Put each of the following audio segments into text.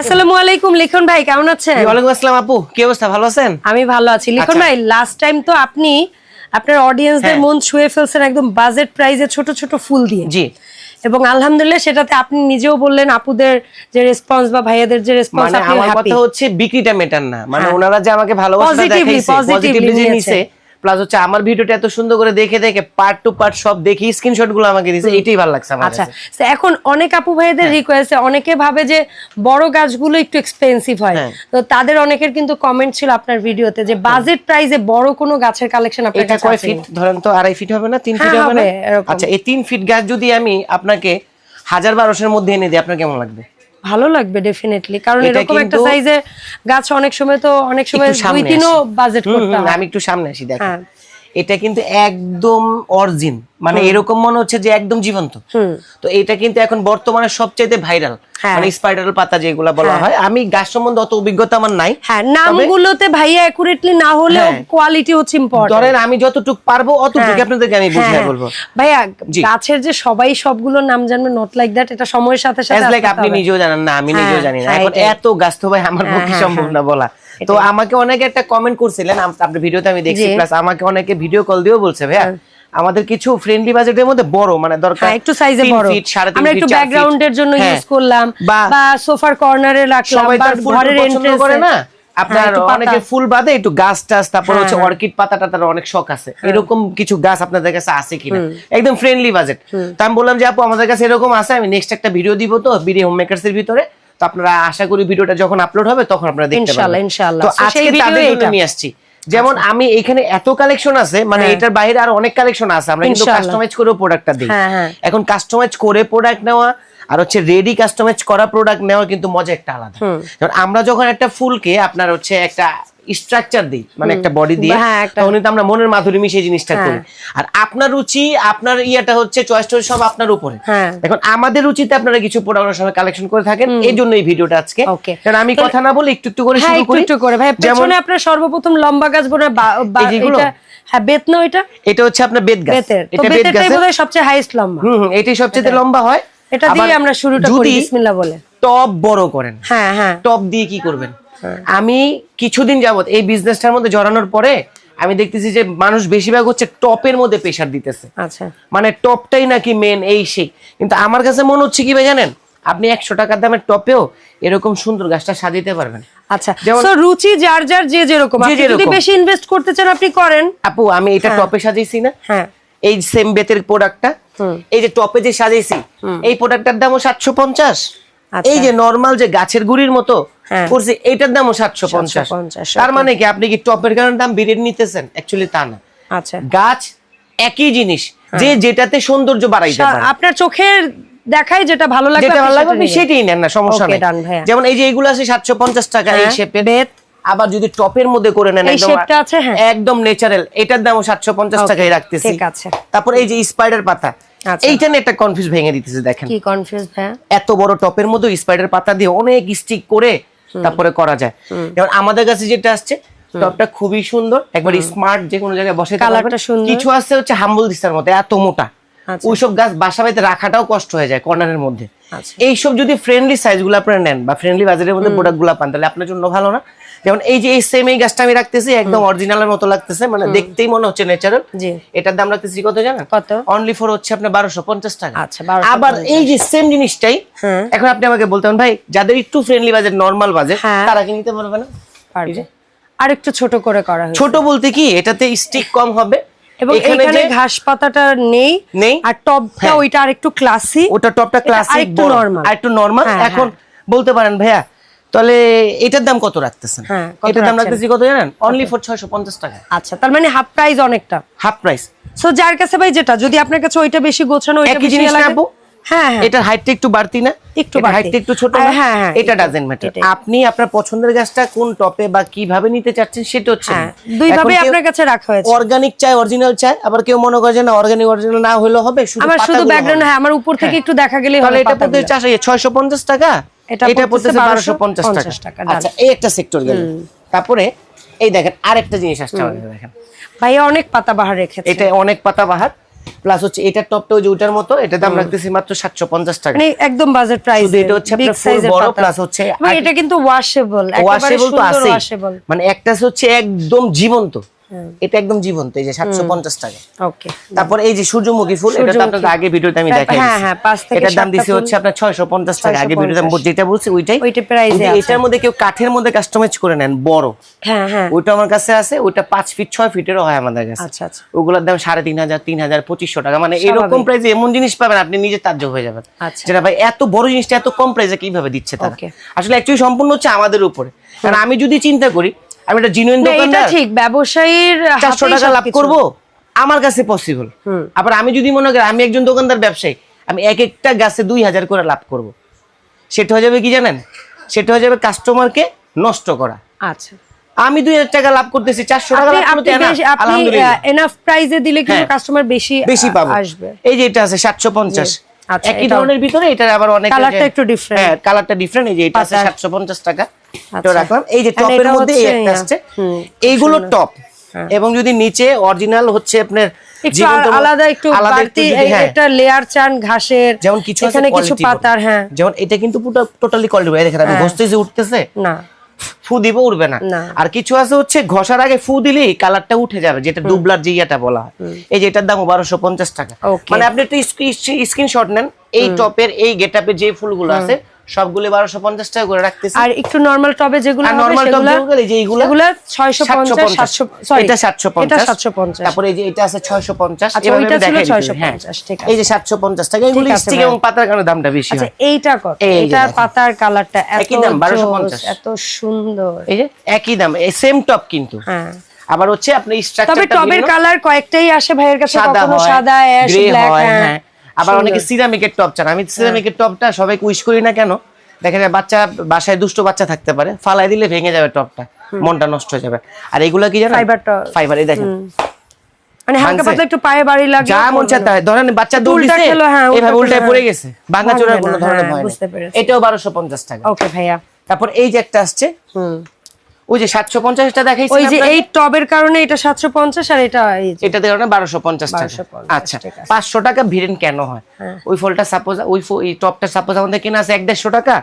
আসসালামু আলাইকুম লিখন ভাই কেমন আছেন ওয়ালাইকুম আসসালাম আপু কি অবস্থা ভালো আছেন আমি ভালো আছি লিখন আচ্ছা। ভাই লাস্ট টাইম তো আপনি আপনার অডিয়েন্সদের হ্যাঁ। মন ছুঁয়ে ফেলছেন একদম বাজেট প্রাইজে ছোট ছোট ফুল দিয়ে জি এবং আলহামদুলিল্লাহ সেটাতে আপনি নিজেও বললেন আপুদের যে রেসপন্স বা ভাইয়াদের যে রেসপন্স মানে আপনি হ্যাপি কথা হচ্ছে বিক্রিটা মেটার না মানে হ্যাঁ। ওনারা যে আমাকে ভালোবাসা দেখাইছে পজিটিভলি। নিছে প্লাস হচ্ছে আমার ভিডিওটা এত সুন্দর করে দেখে দেখে পার্ট টু পার্ট সব দেখি স্ক্রিনশটগুলো আমাকে দিয়েছে এটাই ভালো লাগছে আমার আচ্ছা এখন অনেক আপু ভাইদের হ্যাঁ। রিকোয়েস্ট অনেকে ভাবে যে বড় গাছগুলো একটু এক্সপেন্সিভ হয়। হ্যাঁ। তো তাদের অনেকের কিন্তু কমেন্ট ছিল আপনার ভিডিওতে যে বাজেট প্রাইজে বড় কোনো গাছের কালেকশন আপনার এটা কাছে কয় ফিট ধরেন তো আড়াই ফিট হবে না? তিন ফিট হ্যাঁ, হবে না? আচ্ছা এই তিন ফিট গাছ যদি আমি আপনাকে হাজার বারোশোর মধ্যে এনে দিই আপনার কেমন লাগবে? ভালো লাগবে ডেফিনেটলি কারণ এরকম একটা সাইজে গাছ অনেক সময় তো অনেক সময় দুই তিনও বাজেট করতে হয়। আমি একটু সামনে আসি দেখেন। হ্যাঁ। এটা কিন্তু একদম অরিজিন। মানে এরকম মনে হচ্ছে যে একদম জীবন্ত। তো এটা কিন্তু এখন বর্তমানে সবচাইতে ভাইরাল। হ্যাঁ। মানে স্পাইডার পাতা যেগুলা বলা হয়। আমি গাছ সম্বন্ধে অত অভিজ্ঞতা আমার নাই। হ্যাঁ নামগুলোতে ভাইয়া একুরেটলি না হলেও হ্যাঁ। কোয়ালিটি হচ্ছে ইম্পর্টেন্ট ধরেন আমি যতটুকু পারব অতটুকু আপনাদেরকে আমি বুঝিয়ে বলব। ভাইয়া গাছের যে সবাই সবগুলোর নাম জানবে নট লাইক দ্যাট এটা সময়ের সাথে সাথে আস্তে আপনি নিজেও জানেন না আমি নিজেও হ্যাঁ, জানি না। হ্যাঁ, এখন এত গাছ তো ভাই আমার হ্যাঁ, পক্ষে হ্যাঁ, সম্ভব হ্যাঁ। না বলা। তো আমাকে অনেকে একটা কমেন্ট করছিলেন আপনার ভিডিওতে আমি দেখছি প্লাস আমাকে অনেকে ভিডিও কল দিয়েও বলছে ভাইয়া আমাদের কিছু ফ্রেন্ডলি বাজেটের মধ্যে বড় মানে দরকার হ্যাঁ একটু সাইজে বড়। আমরা একটু। ব্যাকগ্রাউন্ডের জন্য হ্যাঁ। ইউজ করলাম বা- সোফার কর্নারে রাখলাম বা ঘরের এন্ট্রেন্সে করে না? আপনার একটু পাতা। অনেকে ফুল বাদে একটু গাছ টাছ তারপর হ্যাঁ, হচ্ছে হ্যাঁ। অর্কিড পাতা টাতার অনেক শখ আছে। এরকম কিছু গাছ আপনাদের কাছে আছে কিনা? একদম ফ্রেন্ডলি বাজেট তো আমি বললাম যে আপু আমাদের কাছে এরকম আছে আমি নেক্সট একটা ভিডিও দিব তো বিডি হোম মেকার্স এর ভিতরে। তো আপনারা আশা করি ভিডিওটা যখন আপলোড হবে তখন আপনারা দেখতে ইনশাআল্লাহ, ইনশাআল্লাহ। তো আজকে তাদের জন্য আচ্ছা। নিয়ে আসছি যেমন আমি এখানে এত কালেকশন আছে মানে হ্যাঁ। এটার বাইরে আর অনেক কালেকশন আছে আমরা কিন্তু কাস্টমাইজ করে প্রোডাক্টটা দিই হ্যাঁ, হ্যাঁ। এখন কাস্টমাইজ করে প্রোডাক্ট নেওয়া আর হচ্ছে রেডি কাস্টমাইজ করা প্রোডাক্ট নেওয়া কিন্তু মজা একটা আলাদা আমরা যখন একটা ফুলকে আপনার হচ্ছে একটা স্ট্রাকচার দিই মানে একটা বডি দিয়ে হ্যাঁ, তখন কিন্তু আমরা মনের মাধুরী মিশিয়ে জিনিসটা হ্যাঁ। করি। আর আপনার রুচি আপনার ইয়েটা হচ্ছে চয়েস টয়েস সব আপনার উপরে। হ্যাঁ। এখন আমাদের রুচিতে আপনারা কিছু প্রোডাক্ট সময় কালেকশন করে থাকেন এই জন্য এই ভিডিওটা আজকে। কারণ আমি কথা না বলে একটু একটু করে শুরু করি। একটু করে। ভাই যেমন পেছনে আপনার সর্বপ্রথম লম্বা গাছ বোনা এটা হ্যাঁ বেত না ওইটা? এটা হচ্ছে আপনার গাছ। এটা বোধহয় সবচেয়ে হাইস্ট লম্বা। হুম এটাই সবচেয়ে লম্বা হয়। এটা দিয়ে আমরা শুরুটা করি বিসমিল্লাহ বলে। টপ বড় করেন হ্যাঁ হ্যাঁ। টপ দিয়ে কি করবেন? আমি কিছুদিন যাবত এই বিজনেসটার মধ্যে জড়ানোর পরে আমি দেখতেছি যে মানুষ বেশিরভাগ হচ্ছে টপের মধ্যে প্রেশার দিতেছে। আচ্ছা। মানে টপটাই নাকি মেন এই সেই। কিন্তু আমার কাছে মনে হচ্ছে কি ভাই জানেন? আপনি একশো টাকার দামের টপেও এরকম সুন্দর গাছটা সাজিতে পারবেন। আচ্ছা। তো রুচি যার যার যে যেরকম। যদি বেশি ইনভেস্ট করতে চান আপনি করেন। আপু আমি এটা টপে সাজিয়েছি না। হ্যাঁ। এই সেম বেতের প্রোডাক্টটা এই যে টপে যে সাজিয়েছি এই প্রোডাক্টটার দামও সাতশো পঞ্চাশ। আচ্ছা। এই যে নর্মাল যে গাছের গুড়ির মতো হ্যাঁ। করছি এইটার দামও সাতশো পঞ্চাশ। তার মানে কি আপনি কি টপের কারণে দাম বেড়ে নিতেছেন? অ্যাকচুয়ালি তা না। আচ্ছা। গাছ একই জিনিস। হ্যাঁ। যে যেটাতে সৌন্দর্য বাড়াইতে পারে। আপনার চোখের দেখায় যেটা ভালো লাগবে যেটা ভালো সেটা আপনি সেটাই নেন না সমস্যা নেই। যেমন এই যে এগুলো আছে সাতশো পঞ্চাশ টাকা এই হ্যাঁ, শেপের বেত। আবার যদি টপের মধ্যে করে নেন একদম হ্যাঁ। একদম ন্যাচারাল এটার দামও সাতশো পঞ্চাশ Okay, টাকায় রাখতেছি। ঠিক আছে। তারপর এই যে স্পাইডার পাতা আচ্ছা। এইটা নিয়ে একটা কনফিউজ ভেঙে দিতেছে দেখেন। কি কনফিউজ ভাইয়া? এত বড় টপের মধ্যে স্পাইডার পাতা দিয়ে অনেক স্টিক করে তারপরে করা যায়। যেমন আমাদের কাছে যেটা আসছে টপটা খুবই সুন্দর একবার স্মার্ট যে কোনো জায়গায় বসে সুন্দর। কিছু আছে হচ্ছে হাম্বল দিস্তার মতো এত মোটা। আচ্ছা। ওইসব গাছ বাসা বাড়িতে রাখাটাও কষ্ট হয়ে যায় কর্নারের মধ্যে। আচ্ছা। এইসব যদি ফ্রেন্ডলি সাইজগুলো আপনারা নেন বা ফ্রেন্ডলি বাজারের মধ্যে প্রোডাক্টগুলো পান তাহলে আপনার জন্য ভালো না। যেমন এই যে এই সেম এই গাছটা আমি রাখতেছি একদম অরিজিনালের মতো লাগতেছে মানে দেখতেই মনে হচ্ছে ন্যাচারাল জি। এটার দাম রাখতেছি কত জানেন? কত? অনলি ফর হচ্ছে আপনার বারোশো পঞ্চাশ টাকা। আচ্ছা, আবার এই যে সেম জিনিসটাই। এখন আপনি আমাকে বলতে ভাই যাদের একটু ফ্রেন্ডলি বাজেট নর্মাল বাজেট। তারা কি নিতে পারবে না? পারবে। আর একটু ছোট করে করা ছোট বলতে কি এটাতে স্টিক কম হবে। এবং এখানে ঘাস পাতাটা নেই নেই। আর টপটা হ্যাঁ। ওইটা আর একটু ক্লাসি ওটা টপটা। আর একটু নরমাল এখন বলতে পারেন ভাইয়া তাহলে এটার দাম কত রাখতেছেন? হ্যাঁ, এটার দাম রাখতেছি কত জানেন? অনলি ফর ছয়শো পঞ্চাশ টাকা। আচ্ছা তার মানে হাফ প্রাইস অনেকটা। হাফ প্রাইস সো যার কাছে ভাই যেটা যদি আপনার কাছে ওইটা বেশি গোছানো ওইটা বেশি হ্যাঁ হ্যাঁ। এটার হাইটটা একটু বাড়তি না? একটু হাইটটা একটু ছোট এটা ডাজেন্ট ম্যাটার আপনি আপনার পছন্দের গাছটা কোন টপে বা কীভাবে নিতে চাচ্ছেন সেটা হচ্ছে দুই ভাবে আপনার কাছে রাখা হয়েছে। অর্গানিক চাই অরিজিনাল চাই আবার কেউ মনে করে যে না অর্গানিক অরিজিনাল না হলেও হবে শুধু আমার শুধু ব্যাকগ্রাউন্ড হ্যাঁ আমার উপর থেকে একটু দেখা গেলেই তাহলে এটা ছয়শো পঞ্চাশ টাকা? এটা এটা পড়তেছে পড়তেছে বারোশো পঞ্চাশ 1250 টাকা টাকা, আচ্ছা এই একটা সেক্টর গেল। তারপরে এই দেখেন আরেকটা জিনিস আসছে আমাদের দেখেন। অনেক পাতা বাহার রেখেছে। এটা অনেক পাতা বাহার প্লাস হচ্ছে এটার টপটা ওই যে ওটার মতো দাম রাখতেছি মাত্র সাতশো পঞ্চাশ টাকা। মানে একদম বাজেট প্রাইস এটা হচ্ছে আপনার full বড় পাতা। হচ্ছে এবং এটা কিন্তু ওয়াশেবল একেবারে ওয়াশেবল তো সুন্দর মানে একটা হচ্ছে একদম জীবন্ত। এটা একদম জীবন্ত এই যে সাতশো পঞ্চাশ টাকা। ওকে। তারপর এই যে সূর্যমুখী ফুল এটা তো সূর্যমুখী। আগে ভিডিওতে আমি দেখাই হ্যাঁ, হ্যাঁ, পাঁচ থেকে এটার দাম দিছে। হচ্ছে আপনার ছয়শো পঞ্চাশ টাকা আগে ভিডিওতে আমি যেটা বলছি ওইটাই। ওইটা। এটার মধ্যে কেউ কাঠের মধ্যে কাস্টমাইজ করে নেন বড়। হ্যাঁ হ্যাঁ। ওইটা আমার কাছে আছে ওইটা পাঁচ ফিট ছয় ফিটেরও হয় আমাদের কাছে। আচ্ছা আচ্ছা। ওগুলোর দাম সাড়ে তিন হাজার তিন হাজার পঁচিশশো টাকা। মানে এরকম। প্রাইসে এমন জিনিস পাবেন আপনি নিজে তাজ্জব হয়ে যাবেন। আচ্ছা। যেটা ভাই এত বড় জিনিসটা এত কম প্রাইসে কীভাবে দিচ্ছে তারা? আসলে অ্যাকচুয়ালি সম্পূর্ণ হচ্ছে আমাদের উপরে। কারণ আমি যদি চিন্তা করি আমি একটা জিনুইন না, এটা দোকানদার। ঠিক ব্যবসায়ীর চারশো হাতেই টাকা লাভ করব? আমার কাছে পসিবল আবার আমি যদি মনে করি আমি একজন দোকানদার ব্যবসায়ী আমি এক একটা গাছে দুই হাজার করে লাভ করব। সেটা হয়ে যাবে কি জানেন? সেটা হয়ে যাবে কাস্টমারকে নষ্ট করা। আচ্ছা। আমি দুই হাজার টাকা লাভ করতেছি চারশো টাকা লাভ করতে না, আপনি এনাফ প্রাইসে দিলে কিন্তু হ্যাঁ। কাস্টমার বেশি বেশি আ- পাবো। আসবে। এই যে এটা আছে সাতশো পঞ্চাশ। আচ্ছা, একই ধরনের ভিতরে এটা আবার অনেক কালারটা একটু। হ্যাঁ কালারটা ডিফারেন্ট এই যে এটা আছে। সাতশো পঞ্চাশ টাকা। এটা। রাখলাম। এই যে টপের মধ্যে এই একটা আসছে। এইগুলো টপ। এবং যদি নিচে অরিজিনাল হচ্ছে আপনার আলাদা একটু বাড়তি এই- হ্যাঁ, একটা লেয়ার চান ঘাসের যেমন কিছু আছে এখানে কিছু পাতার হ্যাঁ। যেমন এটা কিন্তু পুরো টোটালি কোয়ালিটি দেখেন আমি ঘষতেছি উঠতেছে। না। ফু দিব উঠবে না। আর কিছু আছে হচ্ছে ঘষার আগে ফু দিলেই কালারটা উঠে যাবে যেটা দুবলার যে ইয়েটা বলা হয়। এই যে এটার দাম বারোশো পঞ্চাশ টাকা। মানে আপনি একটু স্ক্রিনশট নেন। এই টপের এই গেটআপের যে ফুলগুলো আছে সবগুলো বারোশো পঞ্চাশ টাকা করে রাখতেছি। আর একটু নরমাল টবে যেগুলো হবে normal টব যেগুলো, যে এগুলো 650 700 সরি এটা 750 এটা 750 তারপরে এই যে এটা আছে 650 আচ্ছা, এভাবে ওইটা আমি ছিল দেখাই দিচ্ছি, 650, হ্যাঁ। এই যে 750 টাকা এগুলো স্টিক এবং পাতার কারণে দামটা বেশি আচ্ছা এইটা কত? এটা পাতার কালারটা এত একই দাম, 1250 জোস, এত সুন্দর। এই যে একই দাম এই সেম টপ কিন্তু। হ্যাঁ। আবার হচ্ছে আপনি স্ট্রাকচারটা তবে টবের কালার কয়েকটাই আসে ভাইয়ের কাছে সাদা কখনো সাদা অ্যাশ ব্ল্যাক হ্যাঁ। হ্যাঁ। আবার অনেকে সিরামিকের টপ চান। আমি সিরামিকের টপটা সবাইকে উইশ করি না কেন? দেখা যায় বাচ্চা বাসায় দুষ্ট বাচ্চা থাকতে পারে। ফালাই দিলে ভেঙে যাবে টপটা। মনটা নষ্ট হয়ে যাবে। আর এগুলা কি Fiber top। ফাইবার এই দেখেন। মানে হালকা পাতলা একটু পায়ে বাড়ি লাগে যা মন চায় তাই। ধরেন বাচ্চা দৌড় দিছে খেলো, হ্যাঁ, এভাবে উল্টায় হ্যাঁ। পড়ে গেছে। ভাঙা চোরার ভাঙবে কোনো ধরনের হ্যাঁ, ভয়। এটাও বারোশো পঞ্চাশ টাকা। ওকে ভাইয়া। তারপর এই যে একটা আসছে হুম। ওই যে সাতশো পঞ্চাশটা দেখাইছি ওই যে এই টবের কারণে এটা 750 আর এটা এই যে এটা দেখো না বারোশো পঞ্চাশ টাকা। আচ্ছা ঠিক আছে। পাঁচশো টাকা ভিড়েন কেন হয়? হ্যাঁ। ওই ফলটা সাপোজ ওই এই টপটা সাপোজ আমাদের কেনা আছে এক দেড়শো টাকা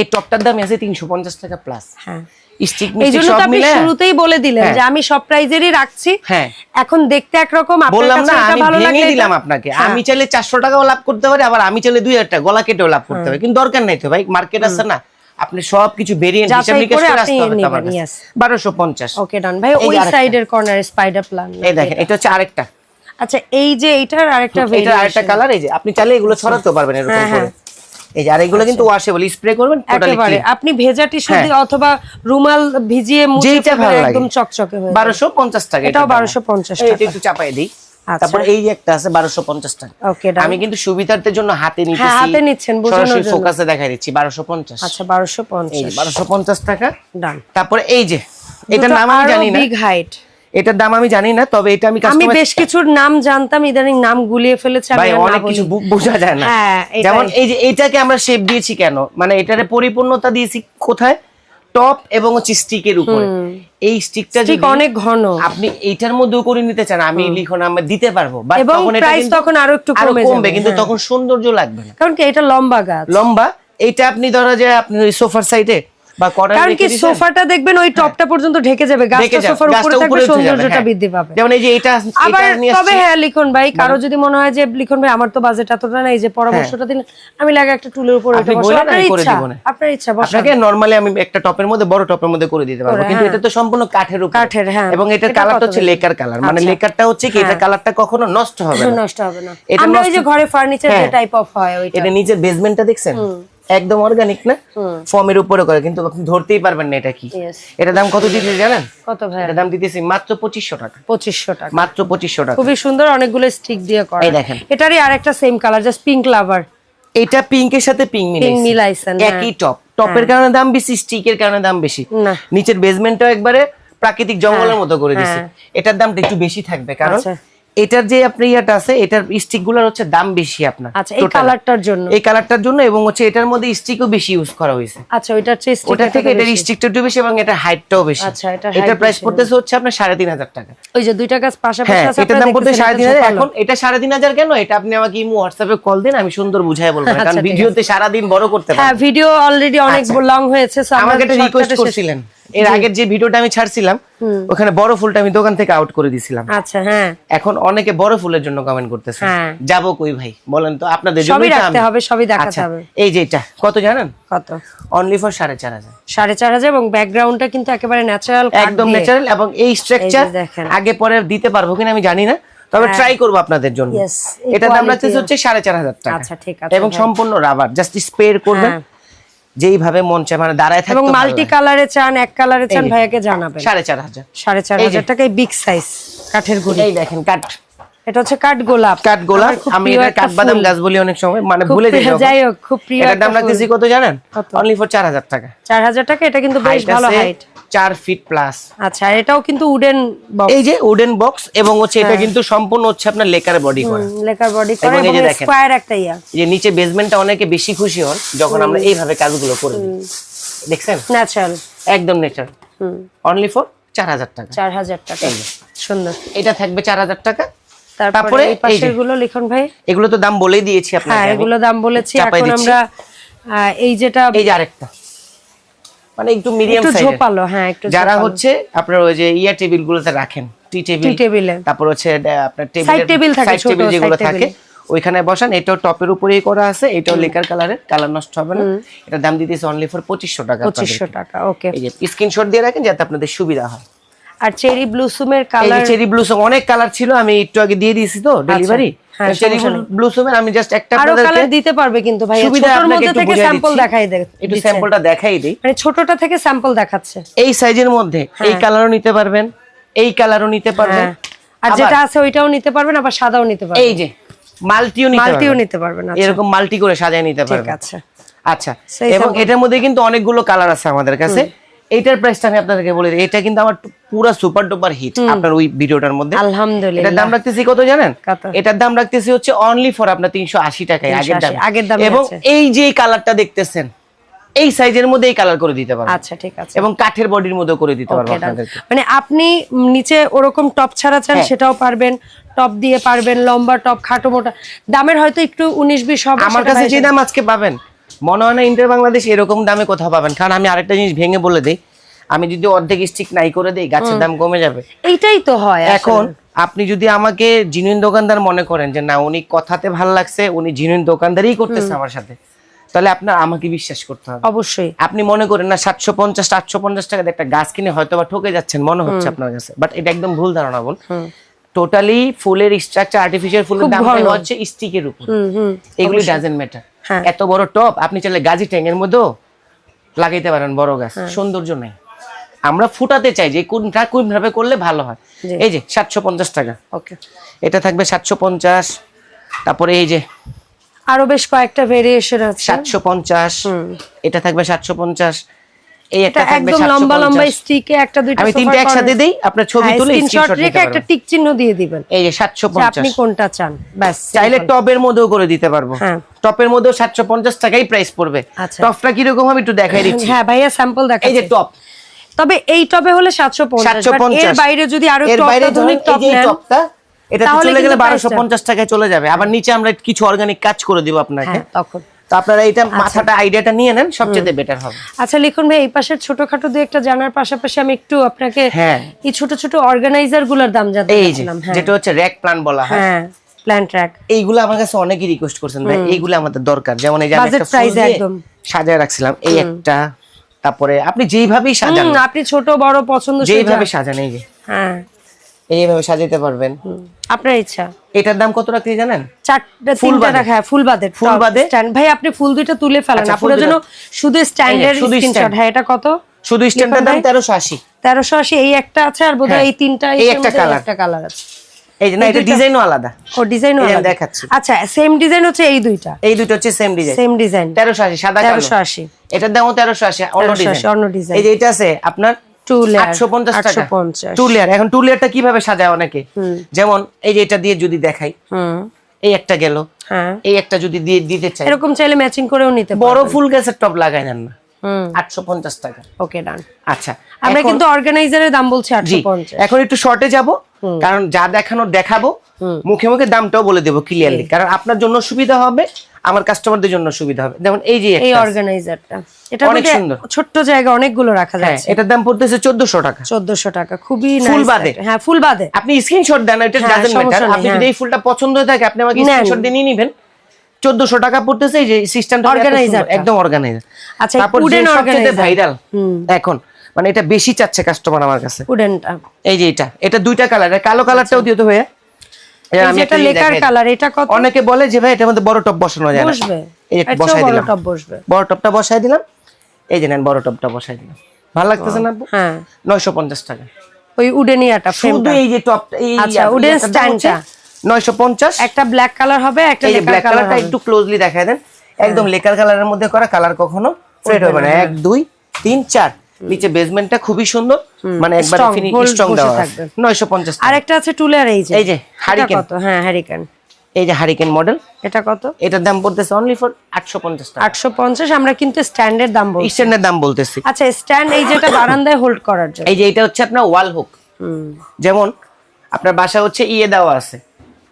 এই টপটার দাম আছে তিনশো পঞ্চাশ টাকা প্লাস হ্যাঁ। শুরুতেই বলে দিলেন হ্যাঁ। যে আমি সব প্রাইজেরই রাখছি। হ্যাঁ। এখন দেখতে একরকম বললাম না এটা আমি ভেঙে দিলাম আপনাকে। আমি চাইলে চারশো টাকাও লাভ করতে পারি আবার আমি চাইলে দুই হাজার টাকা গলা কেটেও লাভ করতে পারি। কিন্তু দরকার নাই তো ভাই মার্কেট আছে না। আপনি সবকিছু ভেরিয়েন্ট হিসাব নিকাশ করে আসতে হবে তো আমার কাছে yes. বারোশো পঞ্চাশ ওকে ডান ভাই ওই। সাইডের কর্নার স্পাইডার প্ল্যান এই দেখেন এটা হচ্ছে আরেকটা আচ্ছা এই যে এইটার আরেকটা এটা আরেকটা কালার এই যে আপনি চাইলে এগুলো ছড়াতে পারবেন এরকম হ্যাঁ, করে এই যে আর এগুলো কিন্তু ওয়াশেবল স্প্রে করবেন টোটালি একেবারে আপনি ভেজা টিস্যু হ্যাঁ। দিয়ে অথবা রুমাল ভিজিয়ে মুছে। একদম চকচকে হয়ে যাবে। বারোশো পঞ্চাশ টাকা এটাও এটার দাম। 1250 এই, টাকা। এটা একটু চাপাই দিই আচ্ছা। তারপর এই একটা আছে বারোশো পঞ্চাশ টাকা। আমি কিন্তু সুবিধার্থের জন্য হাতে নিতেছি। হ্যাঁ, হাতে নিচ্ছেন, বোঝানোর জন্য। ফোকাসে দেখাই দিচ্ছি বারোশো পঞ্চাশ। আচ্ছা 1250 এই বারোশো পঞ্চাশ টাকা। ডান তারপর এই যে এটার নাম আমি জানি না। বিগ হাইট এটার দাম আমি জানি না তবে এটা আমি বেশ কিছুর নাম জানতাম ইদানিং নাম গুলিয়ে ফেলেছে আমি অনেক কিছু বোঝা যায় না। হ্যাঁ, যেমন এই যে এইটাকে আমরা শেপ দিয়েছি কেন? মানে এটারে পরিপূর্ণতা দিয়েছি কোথায়? টপ এবং হচ্ছে স্টিকের উপরে। এই স্টিকটা যদি অনেক ঘন। আপনি এইটার মধ্যেও করে নিতে চান আমি লিখন আমরা দিতে পারব। বাট তখন এটা তখন আরও একটু কমে কমবে কিন্তু হ্যাঁ। তখন সৌন্দর্য লাগবে না। কারণ কি এটা লম্বা গাছ। লম্বা এইটা আপনি ধরো যে আপনি ওই সোফার সাইডে কারণ কি সোফাটা দেখবেন ওই টপটা পর্যন্ত ঢেকে যাবে গাছটা সোফার উপরে থাকবে সৌন্দর্যটা হ্যাঁ। বৃদ্ধি পাবে। যেমন এই যে এটা আবার তবে হ্যাঁ লিখন ভাই কারও যদি মনে হয় যে লিখন ভাই আমার তো বাজেট এতটা নাই যে পরামর্শটা দিন আমি লাগে একটা টুলের উপর আপনি এটা বসে। আপনার ইচ্ছা আপনার ইচ্ছা বসা আপনাকে নরমালি আমি একটা টপের মধ্যে বড় টপের মধ্যে করে দিতে পারব। কিন্তু হ্যাঁ। এটা তো সম্পূর্ণ কাঠের উপর। কাঠের, হ্যাঁ। এবং এটার এটা কালারটা হচ্ছে লেকার কালার মানে আচ্ছা। লেকারটা হচ্ছে কি এটা কালারটা কখনো নষ্ট হবে না। নষ্ট হবে না। এটা আমরা ওই যে ঘরে ফার্নিচার যে হ্যাঁ। টাইপ অফ হয় ওইটা। এটা নিচের বেসমেন্টটা দেখছেন? একদম অর্গানিক না? ফর্মের উপরে করে কিন্তু আপনি ধরতেই পারবেন না এটা কি. এটা দাম কত দিতেছি জানেন? কত ভাই? এটা দাম দিতেছি মাত্র পঁচিশশো টাকা। পঁচিশশো টাকা। মাত্র পঁচিশশো টাকা। খুবই সুন্দর অনেকগুলো স্টিক দিয়ে করা। এই দেখেন। এটারই আরেকটা same colour just pink lover এটা পিঙ্কের সাথে পিঙ্ক পিঙ্ক মিলাইছে। মিলাইছেন হ্যাঁ। একই টপ টপের কারণে দাম বেশি স্টিকের কারণে দাম বেশি। নিচের বেসমেন্টটাও একবারে প্রাকৃতিক জঙ্গলের মতো করে দিছে। হ্যাঁ। এটার দামটা একটু বেশি থাকবে কারণ আচ্ছা। এটার যে আপনি ইয়াটা আছে এটার স্টিকগুলার হচ্ছে দাম বেশি আপনার আচ্ছা এই কালারটার জন্য? এই কালারটার জন্য এবং হচ্ছে এটার মধ্যে স্টিকও বেশি ইউজ করা হয়েছে। আচ্ছা ওইটার চেয়ে ওটা থেকে এটার স্টিকটা একটু বেশি এবং এটা হাইটটাও বেশি। আচ্ছা, height প্রাইস। পড়তেছে হচ্ছে আপনার সাড়ে তিন হাজার টাকা। ওই যে দুইটা গাছ পাশাপাশি হ্যাঁ আছে এটার দাম পড়তে দেখতেছেন, সাড়ে তিন এটা হাজার। ঝোপালো। এখন এটা সাড়ে তিন হাজার কেন? এটা আপনি আমাকে ইমো হোয়াটসঅ্যাপে কল দিন আমি সুন্দর বুঝাই বলব আচ্ছা, কারণ ভিডিওতে সারাদিন বড় করতে পারব হ্যাঁ ভিডিও অলরেডি অনেক লং হয়েছে so আমাকে একটা রিকোয়েস্ট করছিলেন। এর আগের যে ভিডিওটা আমি ছাড়ছিলাম ওখানে বড় ফুলটা আমি দোকান থেকে আউট করে দিছিলাম। আচ্ছা হ্যাঁ। এখন অনেকে বড় ফুলের জন্য কমেন্ট করতেছে। হ্যাঁ। যাব কই ভাই? বলেন তো আপনাদের সবই জন্যই রাখতে। হবে সবই দেখাতে আচ্ছা হবে। এই যে এটা কত জানেন? কত? অনলি ফর সাড়ে চার হাজার। সাড়ে চার হাজার এবং ব্যাকগ্রাউন্ডটা কিন্তু একেবারে ন্যাচারাল একদম ন্যাচারাল এবং এই স্ট্রাকচার। আগে পরে দিতে পারব কিনা আমি জানি না তবে ট্রাই করব আপনাদের জন্য। এটা দাম রাখতেছে হচ্ছে সাড়ে চার হাজার টাকা। আচ্ছা, ঠিক আছে এবং সম্পূর্ণ রাবার জাস্ট স্প্রে করবেন। হ্যাঁ। যেইভাবে মন চায় মানে দাঁড়ায় থাকে এবং মাল্টি। কালারে চান এক কালারে চান। ভাইয়াকে জানাবেন সাড়ে চার হাজার সাড়ে চার হাজার টাকা বিগ সাইজ কাঠের গুড়ি এই দেখেন কাঠ এটা হচ্ছে কাঠ গোলাপ। কাঠ গোলাপ আমি এটা কাঠবাদাম। গাছ বলি অনেক সময় মানে ভুলে যাই যাই হোক খুব প্রিয় একটা দাম রাখতেছি কত জানেন? অনলি ফর চার হাজার টাকা। চার হাজার টাকা এটা কিন্তু বেশ ভালো হাইট চার ফিট প্লাস আচ্ছা এটাও কিন্তু উডেন বক্স এই যে উডেন বক্স এবং হচ্ছে এটা কিন্তু সম্পূর্ণ হচ্ছে আপনার লেকার বডি করা। লেকার বডি করে এবং। স্কয়ার একটা ইয়া। যে নিচে বেসমেন্টটা অনেকে বেশি খুশি হন যখন আমরা এইভাবে কাজগুলো করে দেখছেন? ন্যাচারাল একদম হুম। অনলি ফর চার হাজার টাকা। চার হাজার টাকা। সুন্দর। এটা থাকবে চার হাজার টাকা। তারপরে এই পাশেরগুলো লিখন ভাই? এগুলো তো দাম বলেই দিয়েছি হ্যাঁ আপনাকে আমি। এগুলো দাম বলেছি। এখন আমরা এই যেটা এই যে আরেকটা। মানে একটু মিডিয়াম একটু সাইজের ঝোপালো হ্যাঁ একটু যারা হচ্ছে আপনার ওই যে ইয়া টেবিল গুলোতে রাখেন টি টেবিল টি টেবিলে তারপর হচ্ছে আপনার টেবিল Side table থাকে, সাইড টেবিল যেগুলো থাকে ওইখানে বসান এটাও টপের উপরেই করা আছে এটাও লেকার কালারের কালার নষ্ট হবে না। এটা দাম দিতেছে অনলি ফর পঁচিশশো টাকা পঁচিশশো টাকা ওকে এই যে স্ক্রিনশট দিয়ে রাখেন যাতে আপনাদের সুবিধা হয়। আর চেরি ব্লুসুমের এই কালার চেরি ব্লুসম অনেক কালার ছিল আমি একটু আগে দিয়ে দিয়েছি তো ডেলিভারি হ্যাঁ, চেরি সমস্যা আমি জাস্ট একটা আরও কালার দিতে পারবে কিন্তু ভাই ছোটর মধ্যে থেকে স্যাম্পল দেখাই দে একটু স্যাম্পলটা দেখাই দিই। মানে ছোটটা থেকে স্যাম্পল দেখাচ্ছে। এই সাইজের মধ্যে হ্যাঁ। এই কালারও নিতে পারবেন এই কালারও নিতে পারবেন। হ্যাঁ। আর যেটা আছে ওইটাও নিতে পারবেন আবার সাদাও নিতে পারবেন। এই যে মাল্টিও নিতে মাল্টিও নিতে পারবেন আচ্ছা, এরকম মাল্টি করে সাজায় নিতে ঠিক পারবেন। আছে। আচ্ছা এবং এটার মধ্যে কিন্তু অনেকগুলো কালার আছে আমাদের কাছে। এইটার প্রাইসটা আমি আপনাদেরকে বলে দিই। এটা কিন্তু আমার পুরো সুপার ডুপার হিট আপনার ওই ভিডিওটার মধ্যে। আলহামদুলিল্লাহ। এটার দাম রাখতেছি কত জানেন? এটার দাম রাখতেছি হচ্ছে অনলি ফর আপনার তিনশো আশি টাকায় আগের দাম। আগের দাম এবং এই যে কালারটা দেখতেছেন এই সাইজের মধ্যে এই কালার করে দিতে পারব। আচ্ছা ঠিক আছে। এবং কাঠের বডির মধ্যে করে দিতে পারব. আপনাদেরকে। মানে আপনি নিচে ওরকম টপ ছাড়া চান হ্যাঁ। সেটাও পারবেন। টপ দিয়ে পারবেন লম্বা টপ খাটো মোটা। দামের হয়তো একটু উনিশ বিশ হবে আমার কাছে যে দাম আজকে পাবেন মনে হয় না ইন্টার বাংলাদেশ এরকম দামে কোথাও পাবেন। কারণ আমি আরেকটা জিনিস ভেঙে বলে দিই আমি যদি অর্ধেক স্টিক নাই করে দেই গাছের দাম কমে যাবে। এইটাই তো হয় এখন আপনি যদি আমাকে জিনুইন দোকানদার মনে করেন যে না উনি কথাতে ভালো লাগছে উনি জিনুইন দোকানদারই করতেছে আমার সাথে তাহলে আপনার আমাকে বিশ্বাস করতে হবে। অবশ্যই। আপনি মনে করেন না সাতশো পঞ্চাশ আটশো পঞ্চাশ টাকা একটা গাছ কিনে হয়তো বা ঠকে যাচ্ছেন মনে হচ্ছে আপনার কাছে। বাট এটা একদম ভুল ধারণা বল টোটালি ফুলের স্ট্রাকচার আর্টিফিশিয়াল ফুলের দাম হচ্ছে স্টিকের উপর। হুম হুম। এগুলি ডাজেন্ট ম্যাটার। এত বড় টপ আপনি চাইলে গাজী ট্যাঙ্গের মধ্যেও লাগাইতে পারেন বড় গাছ। হ্যাঁ। সৌন্দর্য নেই। আমরা ফুটাতে চাই যে কোনটা কোন ভাবে করলে ভালো হয়। এই যে সাতশো পঞ্চাশ টাকা। ওকে। এটা থাকবে সাতশো পঞ্চাশ। তারপরে এই যে আরও বেশ কয়েকটা ভেরিয়েশন আছে। সাতশো পঞ্চাশ। এটা থাকবে সাতশো পঞ্চাশ। এই এটা একটা থাকবে একদম লম্বা লম্বা স্টিকে একটা দুইটা আমি তিনটা একসাথে দেই আপনার ছবি হ্যাঁ, তুলে স্ক্রিনশট রেখে একটা টিক চিহ্ন দিয়ে দিবেন। এই যে সাতশো যে আপনি কোনটা চান ব্যাস চাইলে টপের মধ্যেও করে দিতে পারব। হ্যাঁ। টপের মধ্যেও সাতশো পঞ্চাশ টাকাই প্রাইস পড়বে। আচ্ছা। টপটা একটু দেখাই দিচ্ছি। হ্যাঁ ভাইয়া স্যাম্পল দেখা এই যে টপ। তবে এই টবে হলে এর বাইরে যদি আরও টপ নেন এটা চলে গেলে টাকায় চলে যাবে। আবার নিচে আমরা কিছু অর্গানিক কাজ করে দিব আপনাকে। হ্যাঁ তখন। তো আপনারা এইটা মাথাটা আইডিয়াটা নিয়ে নেন সবচেয়ে বেটার হবে। আচ্ছা লিখুন ভাই এই পাশের ছোটখাটো দু একটা জানার পাশাপাশি আমি একটু আপনাকে হ্যাঁ। এই ছোট ছোট অর্গানাইজারগুলোর দাম জানতে চাচ্ছিলাম হ্যাঁ। যেটা হচ্ছে র্যাক প্ল্যান বলা হয়। হ্যাঁ প্ল্যান ট্র্যাক এইগুলো আমার কাছে অনেকেই রিকোয়েস্ট করছেন ভাই এইগুলো আমাদের দরকার। যেমন এই যে একটা ফুল একদম। সাজায় রাখছিলাম এই একটা তারপরে আপনি যেইভাবেই সাজান। আপনি ছোট বড় পছন্দ যেইভাবে সাজান এই যে। হ্যাঁ। এইভাবে সাজাইতে পারবেন। আপনার ইচ্ছা। এটার দাম কত রাখতে জানেন? চারটা তিনটা। রাখা হ্যাঁ, ফুল বাদে। ফুল বাদে? স্ট্যান্ড। ভাই আপনি ফুল দুইটা তুলে ফেলেন। আচ্ছা, আপনার জন্য শুধু স্ট্যান্ডের শুধু স্ক্রিনশট হ্যাঁ এটা কত? শুধু স্ট্যান্ডার দাম ভাই? তেরোশো আশি। তেরোশো আশি এই একটা আছে আর বোধহয় হ্যাঁ, এই তিনটা এই একটা কালার একটা কালার আছে। এই যে না এটা ডিজাইনও আলাদা। ও ডিজাইন যে আমি দেখাচ্ছি। আচ্ছা সেম ডিজাইন হচ্ছে এই দুইটা। এই দুটো হচ্ছে সেম ডিজাইন সেম ডিজাইন তেরোশো আশি সাদা কালো। তেরোশো আশি। এটার দামও তেরোশো আশি অন্য 1380 ডিজাইন অন্য design। এই যে এটা আছে আপনার টু লেয়ার আটশো পঞ্চাশ টাকা। পঞ্চাশ। টু লেয়ার এখন টু লেয়ারটা কীভাবে সাজায় অনেকে? যেমন এই যে এটা দিয়ে যদি দেখাই এই একটা গেল হ্যাঁ। এই একটা যদি দিয়ে দিতে চাই। এরকম চাইলে ম্যাচিং করেও নিতে বড় ফুল গ্যাসের টপ লাগাই নেন না। টাকা। ওকে ডান আচ্ছা আমরা কিন্তু অর্গানাইজারের দাম বলছি এখন একটু শর্টে যাব কারণ যা দেখানোর দেখাবো মুখে মুখে দামটাও বলে দেবো ক্লিয়ারলি কারণ আপনার জন্য সুবিধা হবে আমার কাস্টমারদের জন্য সুবিধা হবে। যেমন এই যে এই অর্গানাইজারটা এটা অনেক সুন্দর। ছোট্ট জায়গা অনেকগুলো রাখা হ্যাঁ যাচ্ছে। এটার দাম পড়তেছে চোদ্দশো টাকা। চোদ্দশো টাকা খুবই ফুল বাদে? হ্যাঁ ফুল বাদে। আপনি স্ক্রিনশট দেন এটা হ্যাঁ, ডাজেন্ট ম্যাটার আপনি হ্যাঁ। যদি এই ফুলটা পছন্দ হয়ে থাকে আপনি আমাকে। স্ক্রিনশট দিয়ে নিয়ে নিবেন। চোদ্দশো টাকা পড়তেছে এই যে সিস্টেমটা টা। একদম অর্গানাইজার আচ্ছা, যে wooden ভাইরাল এখন মানে এটা বেশি চাচ্ছে কাস্টমার আমার কাছে। উডেনটা এই যে এটা এটা দুইটা কালার কালো কালারটাও দিতে ভাইয়া। এটা আমি যেটা লেকার কালার এটা কত? অনেকে বলে যে ভাই এটার মধ্যে বড় টপ বসানো যায় না। বসবে। এই যে বসাই বড় দিলাম। টপ বসবে। বড় টপটা বসাই দিলাম। এই যে নেন বড় টপটা বসাই দিলাম। ভালো লাগতেছে না হ্যাঁ। টাকা। ওই উডেনিয়াটা শুধু এই যে টপটা এই আচ্ছা, stand-টা। নয়শো পঞ্চাশ। একটা ব্ল্যাক কালার হবে একটা এই ব্ল্যাক কালার কালারটা একটু ক্লোজলি দেখায় দেন। একদম লেকার কালারের মধ্যে করা কালার কখনো ফেড হবে না। এক দুই তিন চার। নিচে বেসমেন্টটা খুবই সুন্দর। মানে একবার ফিনিশ স্ট্রং দেওয়া থাকবে। নয়শো পঞ্চাশ আর একটা আছে টুলের এই যে। এই যে, Hurricane। কত? হ্যাঁ হারিকেন এই যে হারিকেন মডেল এটা কত? এটার দাম পড়তেছে অনলি ফর আটশো পঞ্চাশ টাকা। আটশো পঞ্চাশ আমরা কিন্তু স্ট্যান্ডের দাম বলছি। স্ট্যান্ডের দাম বলতেছি। আচ্ছা স্ট্যান্ড এই যেটা বারান্দায় হোল্ড করার জন্য। এই যে এটা হচ্ছে আপনার ওয়াল হুক। যেমন আপনার বাসা হচ্ছে ইয়ে দেওয়া আছে।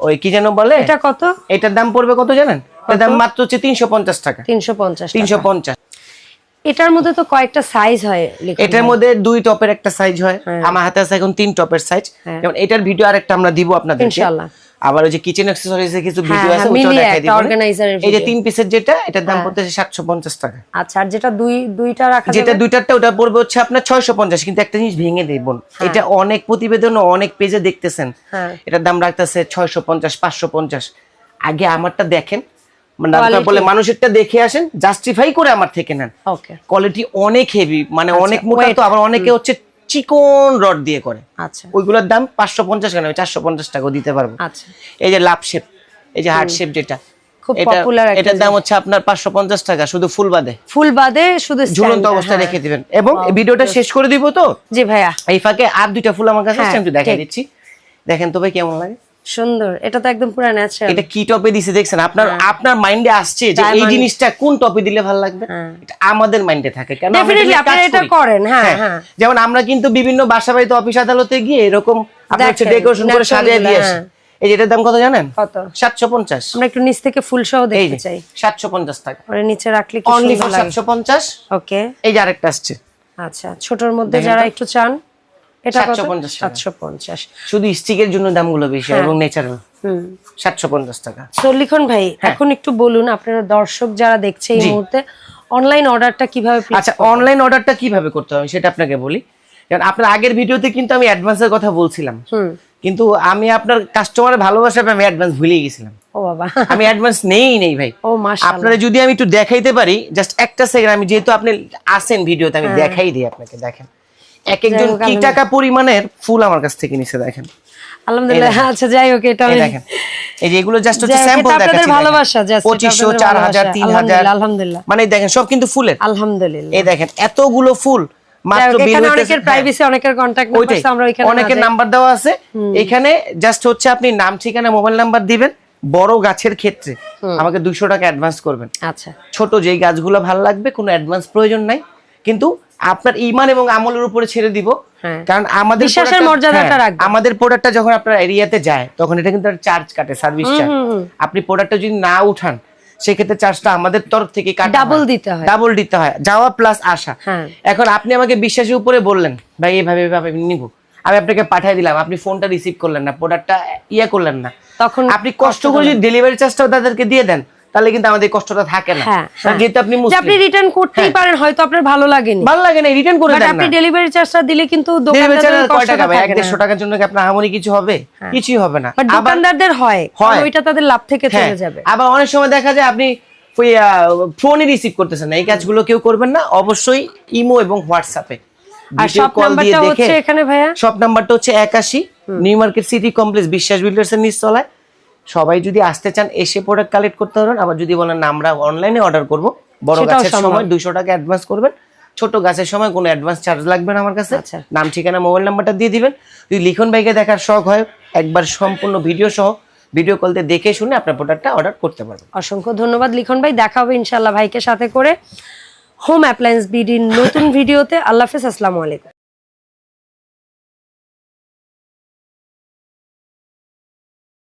ওই কি যেন বলে? এটা কত? এটার দাম পড়বে কত জানেন? এটার দাম মাত্র হচ্ছে তিনশো পঞ্চাশ টাকা। তিনশো পঞ্চাশ তিনশো পঞ্চাশ। এটার মধ্যে তো কয়েকটা সাইজ হয় এটার মধ্যে দুই টপের একটা সাইজ হয় আমার হাতে আছে এখন তিন টপের সাইজ হ্যাঁ। যেমন এটার ভিডিও আরেকটা আমরা দিব আপনাদের ইনশাআল্লাহ। আবার ওই যে কিচেন অ্যাক্সেসরিজ এর কিছু হ্যাঁ, ভিডিও আছে হ্যাঁ, ওটাও মিলিয়ে দেখাই দিব। এর এই যে তিন পিসের যেটা এটার দাম পড়তেছে সাতশো পঞ্চাশ টাকা। আচ্ছা আর যেটা দুই দুইটা রাখা যেটা দুইটারটা ওটা পড়বে হচ্ছে আপনার ছয়শো পঞ্চাশ কিন্তু একটা জিনিস ভেঙে দেব। এটা অনেক প্রতিবেদন ও অনেক পেজে দেখতেছেন। হ্যাঁ। এটার দাম রাখতেছে ছয়শো পঞ্চাশ পাঁচশো পঞ্চাশ। আগে আমারটা দেখেন বলে মানুষেরটা দেখে আসেন জাস্টিফাই করে আমার থেকে নেন। কোয়ালিটি অনেক হেভি মানে অনেক মোটা তো আবার অনেকে হচ্ছে চিকন রড দিয়ে করে। আচ্ছা। ওইগুলোর দাম পাঁচশো পঞ্চাশ কেন? চারশো পঞ্চাশ টাকা দিতে পারব। আচ্ছা। এই যে লাভ শেপ এই যে হার্ট শেপ যেটা এটার দাম হচ্ছে আপনার পাঁচশো পঞ্চাশ টাকা শুধু ফুল বাদে। ফুল বাদে শুধু ঝুলন্ত অবস্থায় হ্যাঁ। রেখে দিবেন। এবং ভিডিওটা শেষ করে দিব তো? জি ভাইয়া। এই ফাঁকে আর দুইটা ফুল আমার কাছে হ্যাঁ, দেখাই দিচ্ছি। দেখেন তো ভাই কেমন লাগে? সুন্দর। এটা তো একদম পুরো ন্যাচারাল এটা কি টপে দিছে দেখছেন? আপনার আপনার মাইন্ডে আসছে যে এই হ্যাঁ। জিনিসটা কোন টপে দিলে ভালো লাগবে? হ্যাঁ। এটা আমাদের মাইন্ডে থাকে কেন ডেফিনেটলি আপনারা এটা করেন হ্যাঁ হ্যাঁ। যেমন আমরা কিন্তু বিভিন্ন বাসা বাড়িতে অফিস আদালতে গিয়ে এরকম আপনার হচ্ছে ডেকোরেশন করে সাজিয়ে দিয়ে আসি। হ্যাঁ। এই যে এটার দাম কত জানেন? কত? সাতশো পঞ্চাশ। আমরা একটু নিচ থেকে ফুল সহ দেখতে চাই। সাতশো পঞ্চাশ টাকা। পরে নিচে রাখলে কি সুন্দর লাগে। সাতশো পঞ্চাশ। ওকে এই যে আরেকটা আসছে। আচ্ছা ছোটর মধ্যে যারা একটু চান এটা 750 টাকা। সাতশো পঞ্চাশ। শুধু স্টিকের জন্য দামগুলো বেশি হ্যাঁ। এবং ন্যাচারাল হুম। সাতশো পঞ্চাশ টাকা। তো লিখন ভাই হ্যাঁ। এখন একটু বলুন আপনারা দর্শক যারা দেখছে এই মুহূর্তে অনলাইন অর্ডারটা কীভাবে আচ্ছা অনলাইন অর্ডারটা কীভাবে করতে হবে সেটা আপনাকে বলি। কারণ আপনার আগের ভিডিওতে কিন্তু আমি অ্যাডভান্সের কথা বলছিলাম। কিন্তু আমি আপনার কাস্টমারের ভালোবাসা আমি অ্যাডভান্স ভুলে গেছিলাম। ও বাবা। আমি অ্যাডভান্স নেই নেই ভাই। ও মাশাআল্লাহ। আপনারা যদি আমি একটু দেখাইতে পারি জাস্ট একটা সেকেন্ড আমি যেহেতু আপনি আসেন ভিডিওতে হ্যাঁ। আমি দেখাই দিই আপনাকে দেখেন। এক একজন কি টাকা পরিমাণের ফুল আমার কাছ থেকে নিছে দেখেন। আলহামদুলিল্লাহ আচ্ছা যাই হোক এটা আমি দেখেন। এই যে এগুলো জাস্ট হচ্ছে স্যাম্পল এটা আপনাদের ভালোবাসা, হাজার ভালোবাসা। তিন হাজার। আলহামদুলিল্লাহ, আলহামদুলিল্লাহ। মানে দেখেন সব কিন্তু ফুলের। আলহামদুলিল্লাহ। এই দেখেন এতগুলো ফুল মাত্র অনেকের প্রাইভেসি অনেকের কন্টাক্ট ওইটাই। নাম্বার আমরা ওইখানে অনেকের নাম্বার দেওয়া আছে। এখানে জাস্ট হচ্ছে আপনি নাম ঠিকানা মোবাইল নাম্বার দিবেন বড় গাছের ক্ষেত্রে। আমাকে দুইশো টাকা অ্যাডভান্স করবেন। আচ্ছা। ছোট যেই গাছগুলো ভালো লাগবে কোনো অ্যাডভান্স প্রয়োজন নাই। কিন্তু আপনার ইমান এবং আমলের উপরে ছেড়ে দিব হ্যাঁ। কারণ আমাদের বিশ্বাসের মর্যাদাটা হ্যাঁ, রাখবেন। আমাদের প্রোডাক্টটা যখন আপনার এরিয়াতে যায় তখন এটা কিন্তু চার্জ কাটে সার্ভিস চার্জ আপনি প্রোডাক্টটা যদি না উঠান সেক্ষেত্রে চার্জটা আমাদের তরফ থেকে কাটা Double দিতে হয়। ডাবল দিতে হয় যাওয়া প্লাস আসা হ্যাঁ। এখন আপনি আমাকে বিশ্বাসের উপরে বললেন ভাই এইভাবে এইভাবে আমি নিব আমি আপনাকে পাঠিয়ে দিলাম আপনি ফোনটা রিসিভ করলেন না প্রোডাক্টটা ইয়ে করলেন না তখন আপনি কষ্ট করে যদি ডেলিভারি চার্জটাও তাদেরকে দিয়ে দেন তাহলে কিন্তু আমাদের কষ্টটা থাকে না। হ্যাঁ যেহেতু আপনি মুসলিম। আপনি রিটার্ন করতেই পারেন হয়তো আপনার ভালো লাগেনি। ভালো লাগে না রিটার্ন করে দেন আপনি ডেলিভারি চার্জটা দিলে কিন্তু দোকানদারদের কয় টাকা ভাই এক থাকে দেড়শো টাকার জন্য কি আপনার হামনি কিছু হবে? কিছুই হবে না। দোকানদারদের হয় হয়। ওইটা তাদের লাভ থেকে হ্যাঁ, চলে যাবে। আবার অনেক সময় দেখা যায় আপনি ওই ফোনে রিসিভ করতেছেন না। এই কাজগুলো কেউ করবেন না। অবশ্যই ইমো এবং হোয়াটসঅ্যাপে আর সব নাম্বারটা হচ্ছে এখানে ভাইয়া? সব নাম্বারটা হচ্ছে একাশি। New market city complex Biswas builders এর নিচতলায়। সবাই যদি আসতে চান এসে প্রোডাক্ট কালেক্ট করতে পারেন আবার যদি বলেন না আমরা অনলাইনে অর্ডার করব। বড় গাছের সময় দুইশো টাকা অ্যাডভান্স করবেন। ছোট গাছের সময় কোনো অ্যাডভান্স চার্জ লাগবে না আমার কাছে। আচ্ছা। নাম ঠিকানা মোবাইল নাম্বারটা দিয়ে দিবেন। যদি লিখন ভাইকে দেখার শখ হয় একবার সম্পূর্ণ ভিডিও সহ ভিডিও কল দিয়ে দেখে শুনে আপনার প্রোডাক্টটা অর্ডার করতে পারবেন। অসংখ্য ধন্যবাদ। লিখন ভাই দেখা হবে ইনশাল্লাহ ভাইকে সাথে করে। হোম অ্যাপ্লায়েন্স বিডির নতুন ভিডিওতে আল্লাহ হাফেজ। আসসালামু আলাইকুম।